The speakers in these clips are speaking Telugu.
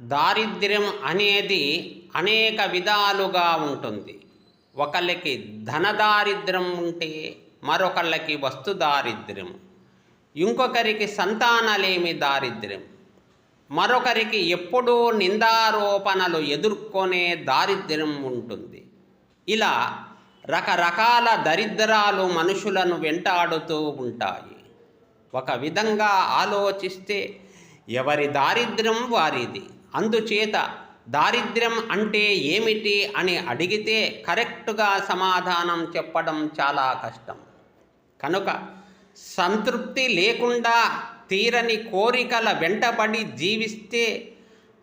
దారిద్ర్యం అనేది అనేక విధాలుగా ఉంటుంది. ఒకళ్ళకి ధన దారిద్ర్యం ఉంటే మరొకళ్ళకి వస్తు దారిద్ర్యం. ఇంకొకరికి సంతానలేమి దారిద్ర్యం. మరొకరికి ఎప్పుడూ నిందారోపణలు ఎదుర్కొనే దారిద్ర్యం ఉంటుంది. ఇలా రకరకాల దరిద్రాలు మనుషులను వెంటాడుతూ ఉంటాయి. ఒక విధంగా ఆలోచిస్తే ఎవరి దారిద్ర్యం వారిది? అందుచేత దారిద్ర్యం అంటే ఏమిటి అని అడిగితే కరెక్టుగా సమాధానం చెప్పడం చాలా కష్టం. కనుక సంతృప్తి లేకుండా తీరని కోరికల వెంటబడి జీవిస్తే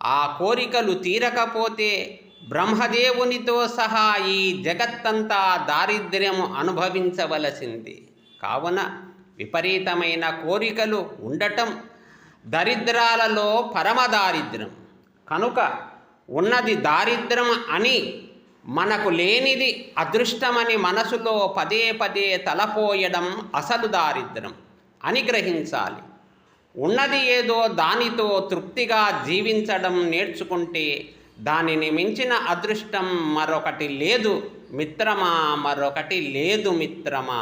ఆ కోరికలు తీరకపోతే బ్రహ్మదేవునితో సహా ఈ జగత్తంతా దారిద్ర్యం అనుభవించవలసింది. కావున విపరీతమైన కోరికలు ఉండటం దరిద్రాలలో పరమ దారిద్ర్యం. కనుక ఉన్నది దారిద్రం అని మనకు లేనిది అదృష్టమని మనసులో పదే పదే తలపోయడం అసలు దారిద్ర్యం అని గ్రహించాలి. ఉన్నది ఏదో దానితో తృప్తిగా జీవించడం నేర్చుకుంటే దానిని మించిన అదృష్టం మరొకటి లేదు మిత్రమా మరొకటి లేదు మిత్రమా.